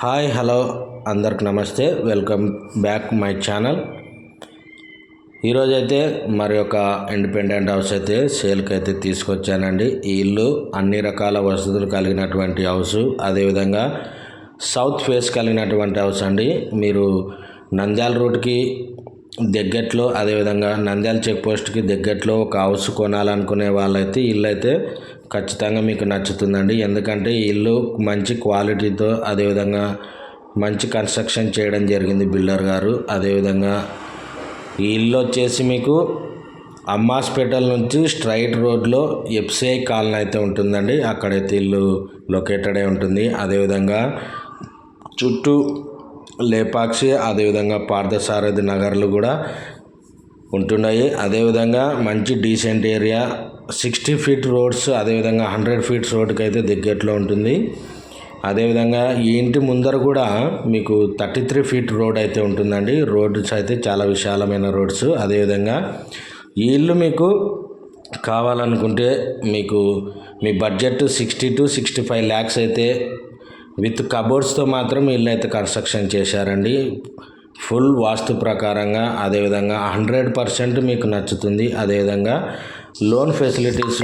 Hi hello. అందరికి namaste. Welcome back my channel. ఈరోజైతే మరి ఒక ఇండిపెండెంట్ హౌస్ అయితే సేల్కి అయితే తీసుకొచ్చానండి. ఈ ఇల్లు అన్ని రకాల వసతులు కలిగినటువంటి హౌస్. అదేవిధంగా సౌత్ ఫేస్ కలిగినటువంటి హౌస్ అండి. మీరు నంద్యాల రూట్కి దగ్గట్లో అదేవిధంగా నంద్యాల చెక్ పోస్ట్కి దగ్గట్లో ఒక హౌస్ కొనాలనుకునే వాళ్ళైతే ఇల్లు అయితే ఖచ్చితంగా మీకు నచ్చుతుందండి. ఎందుకంటే ఇల్లు మంచి క్వాలిటీతో అదేవిధంగా మంచి కన్స్ట్రక్షన్ చేయడం జరిగింది బిల్డర్ గారు. అదేవిధంగా ఈ ఇల్లు వచ్చేసి మీకు అమ్మాస్పేటల్ నుంచి స్ట్రైట్ రోడ్లో ఎఫ్సిఐ కాలనీ అయితే ఉంటుందండి. అక్కడైతే ఇల్లు లొకేటెడ్ అయి ఉంటుంది. అదేవిధంగా చుట్టూ లేపాక్షి అదేవిధంగా పార్థసారథి నగర్లు కూడా ఉంటున్నాయి. అదేవిధంగా మంచి decent area sixty feet roads అదేవిధంగా హండ్రెడ్ ఫీట్స్ రోడ్కి అయితే దగ్గరలో ఉంటుంది. అదేవిధంగా ఈ ఇంటి ముందర కూడా మీకు థర్టీ త్రీ ఫీట్ రోడ్ అయితే ఉంటుందండి. రోడ్స్ అయితే చాలా విశాలమైన రోడ్స్. అదేవిధంగా ఈ ఇల్లు మీకు కావాలనుకుంటే మీకు మీ budget sixty two sixty five lakhs అయితే విత్ కబోర్డ్స్తో మాత్రం ఇల్లు అయితే కన్స్ట్రక్షన్ చేశారండి. ఫుల్ వాస్తు ప్రకారంగా అదేవిధంగా హండ్రెడ్ పర్సెంట్ మీకు నచ్చుతుంది. అదేవిధంగా లోన్ ఫెసిలిటీస్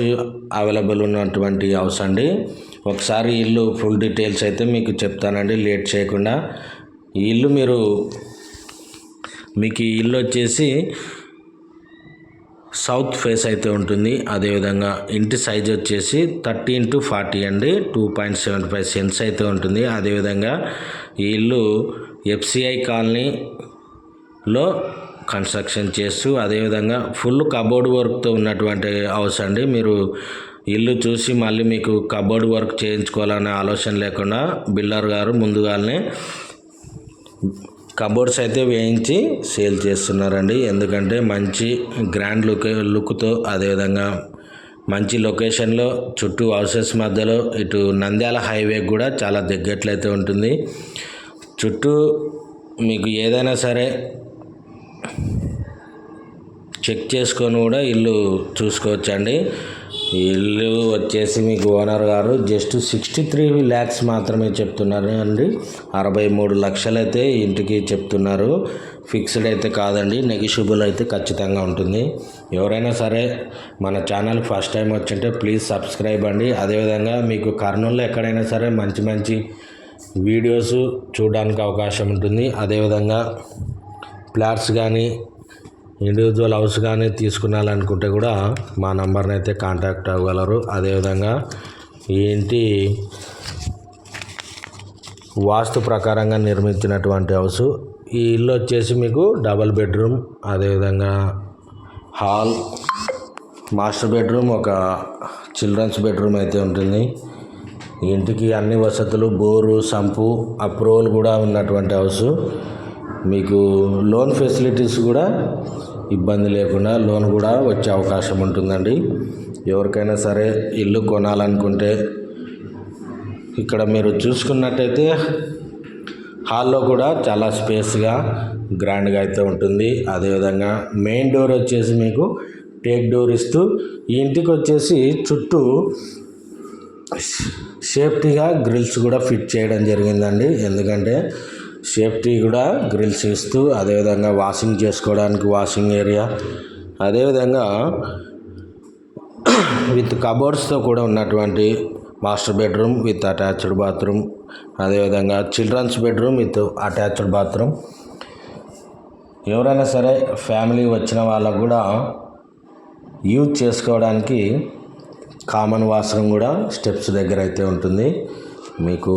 అవైలబుల్ ఉన్నటువంటి హౌస్ అండి. ఒకసారి ఇల్లు ఫుల్ డీటెయిల్స్ అయితే మీకు చెప్తానండి లేట్ చేయకుండా. ఈ ఇల్లు మీరు మీకు ఈ ఇల్లు వచ్చేసి సౌత్ ఫేస్ అయితే ఉంటుంది. అదేవిధంగా ఇంటి సైజ్ వచ్చేసి థర్టీ ఇంటూ ఫార్టీ అండి. Two point seven five cents అయితే ఉంటుంది. అదేవిధంగా ఈ ఇల్లు ఎఫ్సిఐ కాలనీలో కన్స్ట్రక్షన్ చేస్తూ అదేవిధంగా ఫుల్ కబోర్డ్ వర్క్తో ఉన్నటువంటి హౌస్ అండి. మీరు ఇల్లు చూసి మళ్ళీ మీకు కబోర్డ్ వర్క్ చేయించుకోవాలనే ఆలోచన లేకుండా బిల్డర్ గారు ముందుగానే కబోర్డ్స్ అయితే వేయించి సేల్ చేస్తున్నారండి. ఎందుకంటే మంచి గ్రాండ్ లుక్ లుక్తో అదేవిధంగా మంచి లొకేషన్లో చుట్టూ హౌసెస్ మధ్యలో ఇటు నంద్యాల హైవే కూడా చాలా దగ్గరలో అయితే ఉంటుంది. చుట్టూ మీకు ఏదైనా సరే చెక్ చేసుకొని కూడా ఇల్లు చూసుకోవచ్చండి. ఇల్లు వచ్చేసి మీకు ఓనర్ గారు జస్ట్ సిక్స్టీ త్రీ ల్యాక్స్ మాత్రమే చెప్తున్నారు అండి అరవై మూడు లక్షలు అయితే ఇంటికి చెప్తున్నారు. ఫిక్స్డ్ అయితే కాదండి. నెగిషియబుల్ అయితే ఖచ్చితంగా ఉంటుంది. ఎవరైనా సరే మన ఛానల్ ఫస్ట్ టైం వచ్చింటే ప్లీజ్ సబ్స్క్రైబ్ అండి. అదేవిధంగా మీకు కర్నూలులో ఎక్కడైనా సరే మంచి మంచి వీడియోస్ చూడడానికి అవకాశం ఉంటుంది. అదేవిధంగా ఫ్లాట్స్ కానీ ఇండివిజువల్ హౌస్ కానీ తీసుకున్నాలనుకుంటే కూడా మా నంబర్ని అయితే కాంటాక్ట్ అవ్వగలరు. అదేవిధంగా ఈ ఇంటి వాస్తు ప్రకారంగా నిర్మించినటువంటి హౌస్ ఈ ఇల్లు వచ్చేసి మీకు డబల్ బెడ్రూమ్ అదేవిధంగా హాల్ మాస్టర్ బెడ్రూమ్ ఒక చిల్డ్రన్స్ బెడ్రూమ్ అయితే ఉంటుంది. ఇంటికి అన్ని వసతులు బోరు సంపు అప్రూవల్ కూడా ఉన్నటువంటి హౌస్ మీకు లోన్ ఫెసిలిటీస్ కూడా ఇబ్బంది లేకుండా లోన్ కూడా వచ్చే అవకాశం ఉంటుందండి. ఎవరికైనా సరే ఇల్లు కొనాలనుకుంటే ఇక్కడ మీరు చూసుకున్నట్టయితే హాల్లో కూడా చాలా స్పేస్గా గ్రాండ్గా అయితే ఉంటుంది. అదేవిధంగా మెయిన్ డోర్ వచ్చేసి మీకు టేక్ డోర్ ఇస్తూ ఈ ఇంటికి వచ్చేసి చుట్టూ సేఫ్టీగా గ్రిల్స్ కూడా ఫిట్ చేయడం జరిగిందండి. ఎందుకంటే సేఫ్టీ కూడా గ్రిల్స్ ఇస్తూ అదేవిధంగా వాషింగ్ చేసుకోవడానికి వాషింగ్ ఏరియా అదేవిధంగా విత్ కబోర్డ్స్తో కూడా ఉన్నటువంటి master bedroom with attached bathroom అదేవిధంగా children's bedroom with attached bathroom. ఎవరైనా సరే ఫ్యామిలీ వచ్చిన వాళ్ళకు కూడా యూజ్ చేసుకోవడానికి కామన్ వాష్రూమ్ కూడా స్టెప్స్ దగ్గర అయితే ఉంటుంది. మీకు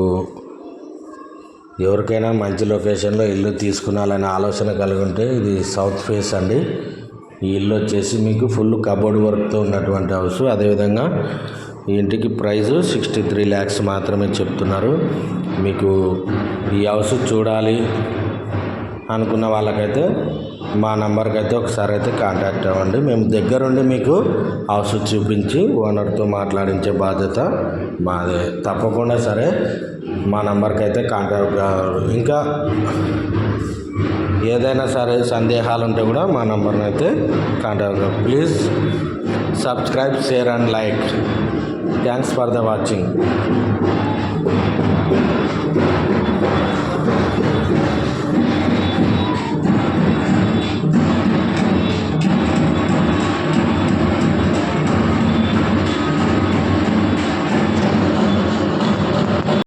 ఎవరికైనా మంచి లొకేషన్లో ఇల్లు తీసుకున్నాలనే ఆలోచన కలిగి ఉంటే ఇది సౌత్ ఫేస్ అండి. ఈ ఇల్లు వచ్చేసి మీకు ఫుల్ కబోర్డ్ వర్క్తో ఉన్నటువంటి హౌస్. అదేవిధంగా ఈ ఇంటికి ప్రైస్ సిక్స్టీ త్రీ ల్యాక్స్ మాత్రమే చెప్తున్నారు. మీకు ఈ హౌస్ చూడాలి అనుకున్న వాళ్ళకైతే మా నెంబర్కి అయితే ఒకసారి అయితే కాంటాక్ట్ అవ్వండి. మేము దగ్గరుండి మీకు హౌస్ చూపించి ఓనర్తో మాట్లాడించే బాధ్యత మాదే. తప్పకుండా సరే మా నెంబర్కి అయితే కాంటాక్ట్ ఇంకా ఏదైనా సరే సందేహాలు ఉంటే కూడా మా నెంబర్ని అయితే contact please subscribe share and like. Thanks for the watching.